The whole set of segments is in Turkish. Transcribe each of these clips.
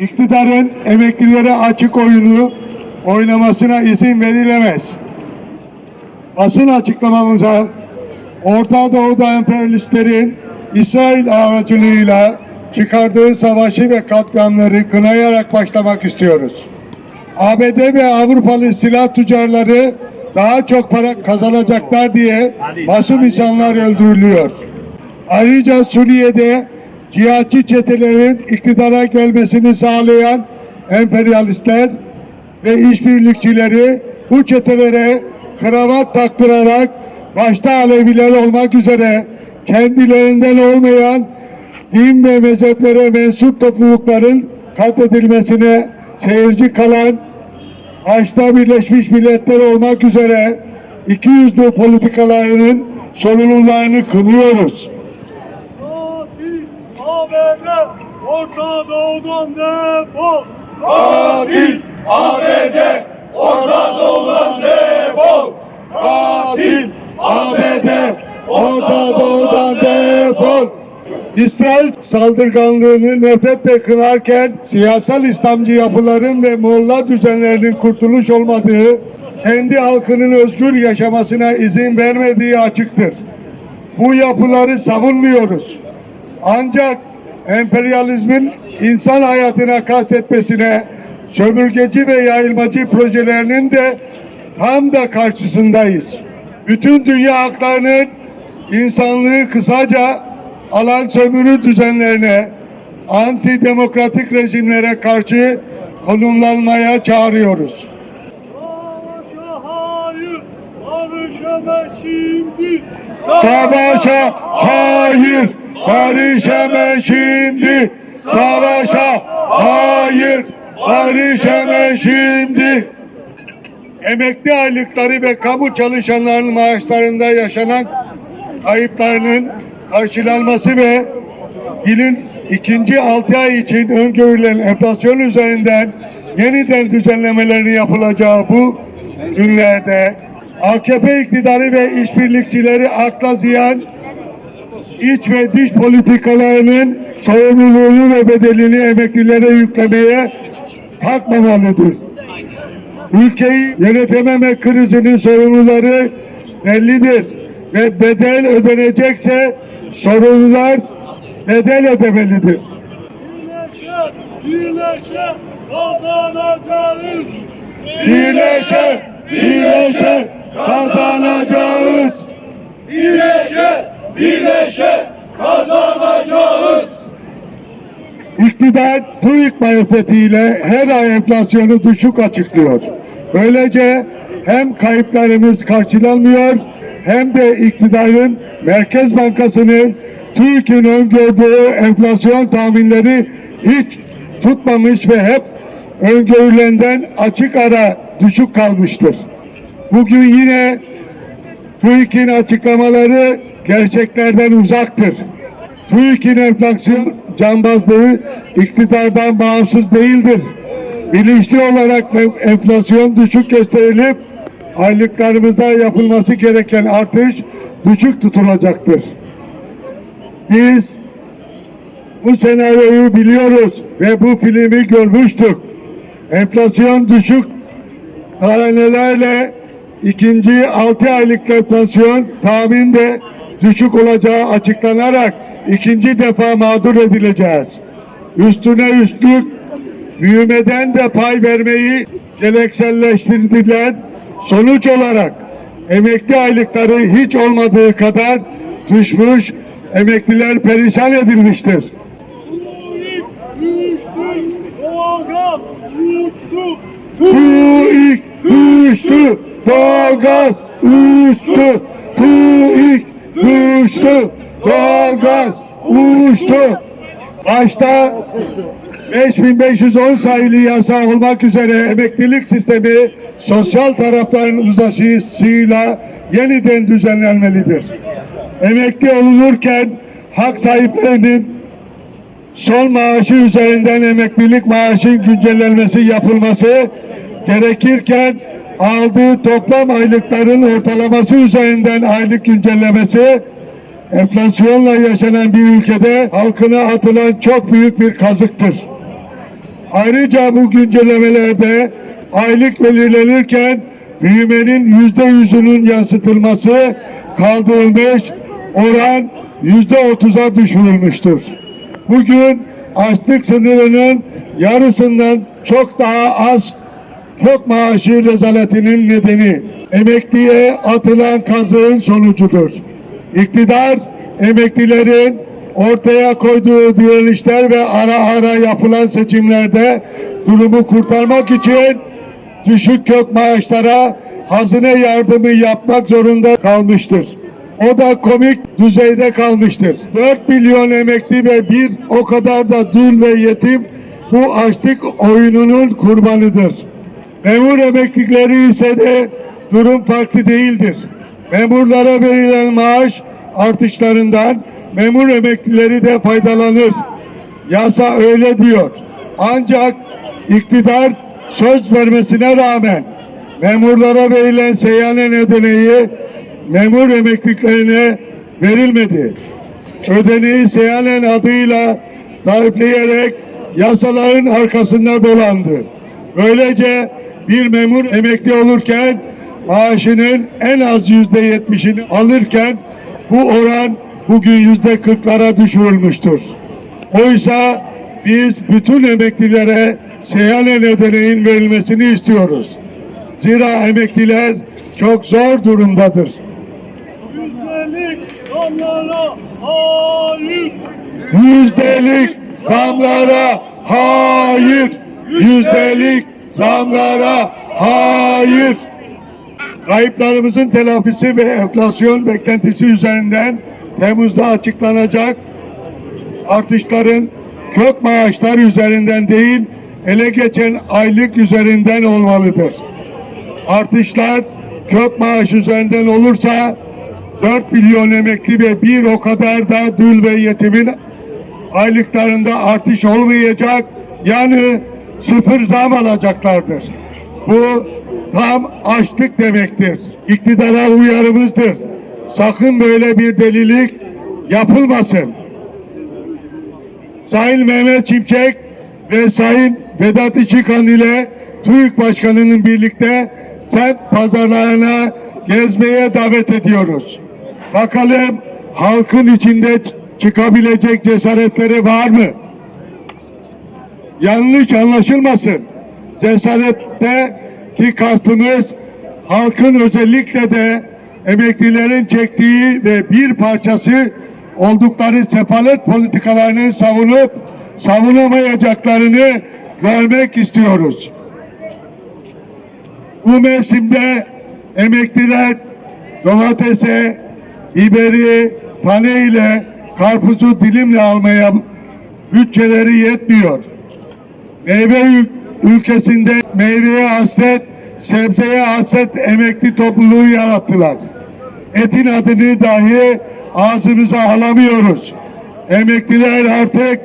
İktidarın emeklilere açık oyunu oynamasına izin verilemez. Basın açıklamamıza Orta Doğu'da emperyalistlerin İsrail aracılığıyla çıkardığı savaşı ve katliamları kınayarak başlamak istiyoruz. ABD ve Avrupalı silah tüccarları daha çok para kazanacaklar diye masum insanlar öldürülüyor. Ayrıca Suriye'de cihatçı çetelerin iktidara gelmesini sağlayan emperyalistler ve işbirlikçileri bu çetelere kravat taktırarak başta Aleviler olmak üzere kendilerinden olmayan din ve mezheplere mensup toplulukların katledilmesine seyirci kalan başta Birleşmiş Milletler olmak üzere iki yüzlü politikalarının sorumlularını kınıyoruz. ABD Orta Doğu'dan defol. Katil ABD Orta Doğu'dan defol. Katil ABD Orta Doğu'dan defol. İsrail saldırganlığını nefretle kınarken siyasal İslamcı yapıların ve Molla düzenlerinin kurtuluş olmadığı, kendi halkının özgür yaşamasına izin vermediği açıktır. Bu yapıları savunmuyoruz. Ancak emperyalizmin insan hayatına kastetmesine, sömürgeci ve yayılmacı projelerinin de tam da karşısındayız. Bütün dünya haklarının insanlığı kısaca alan sömürü düzenlerine, antidemokratik rejimlere karşı konumlanmaya çağırıyoruz. Savaşa hayır. Savaşa hayır, barış hemen şimdi. Savaşa hayır, barış hemen şimdi. Emekli aylıkları ve kamu çalışanlarının maaşlarında yaşanan kayıplarının karşılanması ve yılın ikinci altı ay için öngörülen enflasyon üzerinden yeniden düzenlemelerin yapılacağı bu günlerde AKP iktidarı ve işbirlikçileri akla ziyan iç ve dış politikalarının sorumluluğunu ve bedelini emeklilere yüklemeye kalkmamalıdır. Ülkeyi yönetememe krizinin sorumluları bellidir ve bedel ödenecekse sorumlular bedel ödemelidir. Birleşe, birleşe kazanacağız. Birleşe, birleşe kazanacağız. Birleşe, birleşe kazanacağız. İktidar TÜİK marifetiyle her ay enflasyonu düşük açıklıyor. Böylece hem kayıplarımız karşılanmıyor hem de iktidarın Merkez Bankası'nın TÜİK'in öngördüğü enflasyon tahminleri hiç tutmamış ve hep öngörülenden açık ara düşük kalmıştır. Bugün yine TÜİK'in açıklamaları gerçeklerden uzaktır. TÜİK'in enflasyon cambazlığı iktidardan bağımsız değildir. Bilinçli olarak enflasyon düşük gösterilip aylıklarımızda yapılması gereken artış düşük tutulacaktır. Biz bu senaryoyu biliyoruz ve bu filmi görmüştük. Enflasyon düşük tanelerle ikinci altı aylık enflasyon tahminde düşük olacağı açıklanarak ikinci defa mağdur edileceğiz. Üstüne üstlük büyümeden de pay vermeyi gerekselleştirdiler. Sonuç olarak emekli aylıkları hiç olmadığı kadar düşmüş, emekliler perişan edilmiştir. TÜİK düştü, doğalgaz uçtu. TÜİK düştü, doğalgaz uçtu. Başta 5510 sayılı yasa olmak üzere emeklilik sistemi sosyal tarafların uzlaşısıyla yeniden düzenlenmelidir. Emekli olunurken hak sahiplerinin son maaşı üzerinden emeklilik maaşın güncellenmesi yapılması gerekirken aldığı toplam aylıkların ortalaması üzerinden aylık güncellemesi enflasyonla yaşanan bir ülkede halkına atılan çok büyük bir kazıktır. Ayrıca bu güncellemelerde aylık belirlenirken büyümenin yüzde yüzünün yansıtılması kaldırılmış, oran yüzde otuza düşürülmüştür. Bugün açlık sınırının yarısından çok daha az çok maaşı rezaletinin nedeni emekliye atılan kazığın sonucudur. İktidar emeklilerin ortaya koyduğu direnişler ve ara ara yapılan seçimlerde durumu kurtarmak için düşük kök maaşlara hazine yardımı yapmak zorunda kalmıştır. O da komik düzeyde kalmıştır. 4 milyon emekli ve bir o kadar da dul ve yetim bu açlık oyununun kurbanıdır. Memur emeklileri ise de durum farklı değildir. Memurlara verilen maaş artışlarından memur emeklileri de faydalanır. Yasa öyle diyor. Ancak iktidar söz vermesine rağmen memurlara verilen seyyanen ödeneği memur emekliliklerine verilmedi. Ödeneği seyyanen adıyla tarifleyerek yasaların arkasında dolandı. Böylece bir memur emekli olurken maaşının en az yüzde yetmişini alırken bu oran bugün yüzde kırklara düşürülmüştür. Oysa biz bütün emeklilere seyyanen ödeneğin verilmesini istiyoruz. Zira emekliler çok zor durumdadır. Yüzdelik zamlara hayır. Yüzdelik zamlara hayır. Yüzdelik zamlara hayır. Kayıplarımızın telafisi ve enflasyon beklentisi üzerinden Temmuz'da açıklanacak artışların kök maaşlar üzerinden değil ele geçen aylık üzerinden olmalıdır. Artışlar kök maaş üzerinden olursa 4 milyon emekli ve bir o kadar da dul ve yetimin aylıklarında artış olmayacak. Yani sıfır zam alacaklardır. Bu tam açlık demektir. İktidara uyarımızdır. Sakın böyle bir delilik yapılmasın. Sayın Mehmet Çimçek ve Sayın Vedat İçikan ile TÜİK Başkanı'nın birlikte semt pazarlarına gezmeye davet ediyoruz. Bakalım halkın içinde çıkabilecek cesaretleri var mı? Yanlış anlaşılmasın. Cesarette ki kastımız halkın özellikle de emeklilerin çektiği ve bir parçası oldukları sefalet politikalarını savunup savunamayacaklarını görmek istiyoruz. Bu mevsimde emekliler domatese, biberi, tane ile karpuzu dilimle almaya bütçeleri yetmiyor. Meyve ül- ülkesinde meyveye hasret, sebzeye hasret emekli topluluğu yarattılar. Etin adını dahi ağzımıza alamıyoruz. Emekliler artık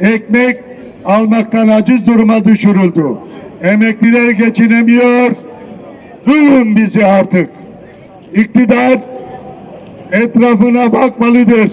ekmek almaktan aciz duruma düşürüldü. Emekliler geçinemiyor. Duyun bizi artık. İktidar etrafına bakmalıdır.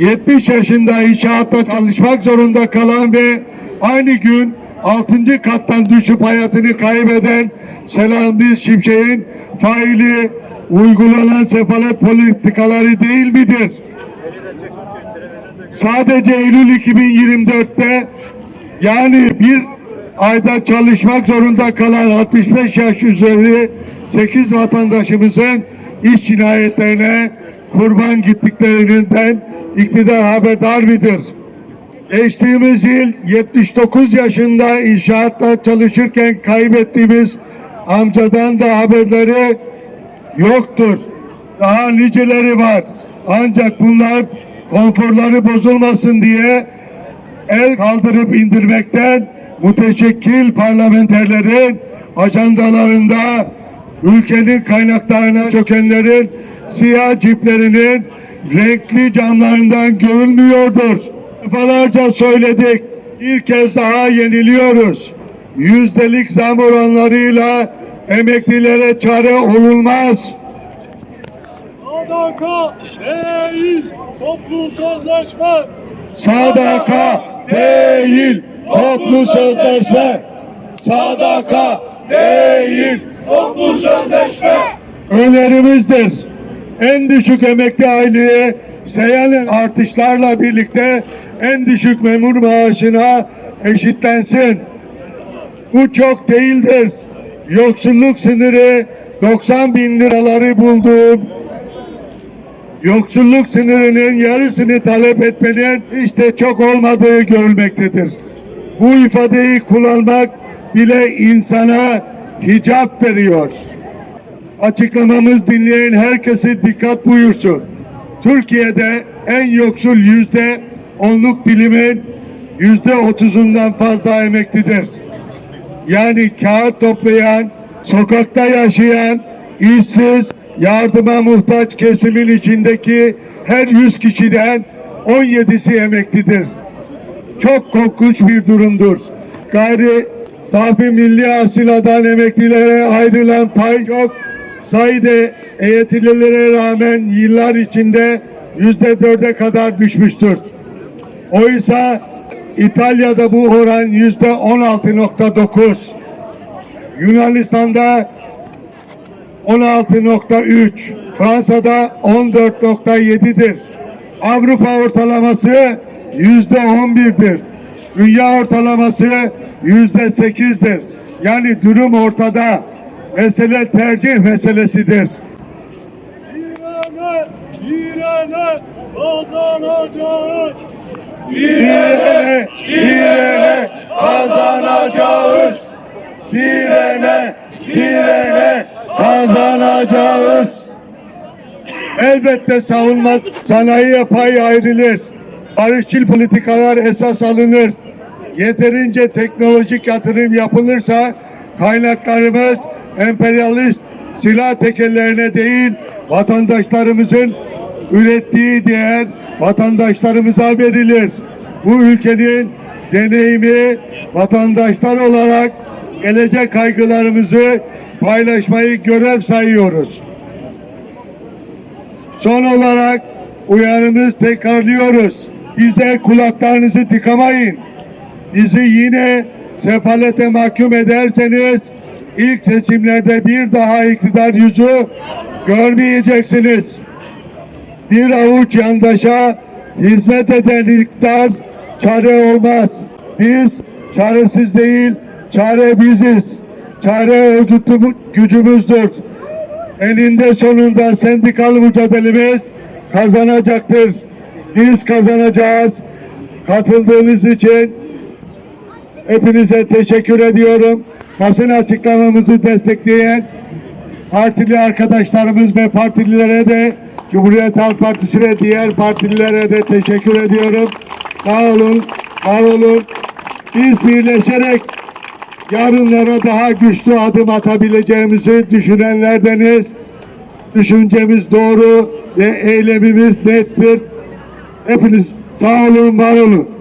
70 yaşında inşaatta çalışmak zorunda kalan ve aynı gün 6. kattan düşüp hayatını kaybeden Selahattin Şimşek'in faili uygulanan sefalet politikaları değil midir? Sadece Eylül 2024'te yani bir ayda çalışmak zorunda kalan 65 yaş üzeri 8 vatandaşımızın iş cinayetlerine kurban gittiklerinden iktidar haberdar mıdır? Geçtiğimiz yıl 79 yaşında inşaatta çalışırken kaybettiğimiz amcadan da haberleri yoktur. Daha niceleri var. Ancak bunlar konforları bozulmasın diye el kaldırıp indirmekten müteşekkil parlamenterlerin ajandalarında ülkenin kaynaklarına çökenlerin siyah ciplerinin renkli camlarından görülmüyordur. Defalarca söyledik. Bir kez daha yeniliyoruz. Yüzdelik zam oranlarıyla emeklilere çare olunmaz. Sadaka değil toplum sözleşme. Sadaka değil toplu sözleşme, sadaka değil, Toplu sözleşme. önerimizdir. En düşük emekli aileye seyyanen artışlarla birlikte en düşük memur maaşına eşitlensin. Bu çok değildir. Yoksulluk sınırı 90 bin liraları bulduğum yoksulluk sınırının yarısını talep etmenin işte çok olmadığı görülmektedir. Bu ifadeyi kullanmak bile insana hicap veriyor. Açıklamamız dinleyen herkese dikkat buyursun. Türkiye'de en yoksul yüzde onluk dilimin yüzde otuzundan fazla emeklidir. Yani kağıt toplayan, sokakta yaşayan, işsiz, yardıma muhtaç kesimin içindeki her 100 kişiden 17'si emeklidir. Çok korkunç bir durumdur. Gayri safi milli hasıladan emeklilere ayrılan pay yok. Sayıda eğitililere rağmen yıllar içinde yüzde dörde kadar düşmüştür. Oysa İtalya'da bu oran yüzde 16.9. Yunanistan'da 16.3. Fransa'da 14.7'dir. Avrupa ortalaması yüzde 11'dir. Dünya ortalaması yüzde 8'dir. Yani durum ortada. Mesele tercih meselesidir. İrene, İrene kazanacağız. Direne, direne kazanacağız. Direne, direne kazanacağız. Elbette savunma sanayiye pay ayrılır. Barışçıl politikalar esas alınır. Yeterince teknolojik yatırım yapılırsa kaynaklarımız emperyalist silah tekellerine değil vatandaşlarımızın ürettiği değer vatandaşlarımıza verilir. Bu ülkenin deneyimi vatandaşlar olarak gelecek kaygılarımızı paylaşmayı görev sayıyoruz. Son olarak uyarımız tekrarlıyoruz. Bize kulaklarınızı tıkamayın. Bizi yine sefalete mahkum ederseniz ilk seçimlerde bir daha iktidar yüzü görmeyeceksiniz. Bir avuç yandaşa hizmet eden iktidar çare olmaz. Biz çaresiz değil, çare biziz. Çare örgütü gücümüzdür. Eninde sonunda sendikal mücadelemiz kazanacaktır. Biz kazanacağız. Katıldığınız için hepinize teşekkür ediyorum. Basın açıklamamızı destekleyen partili arkadaşlarımız ve partililere de Cumhuriyet Halk Partisi ve diğer partililere de teşekkür ediyorum. Sağ olun, var olun. Biz birleşerek yarınlara daha güçlü adım atabileceğimizi düşünenlerdeniz. Düşüncemiz doğru ve eylemimiz nettir. Hepiniz sağ olun, var olun.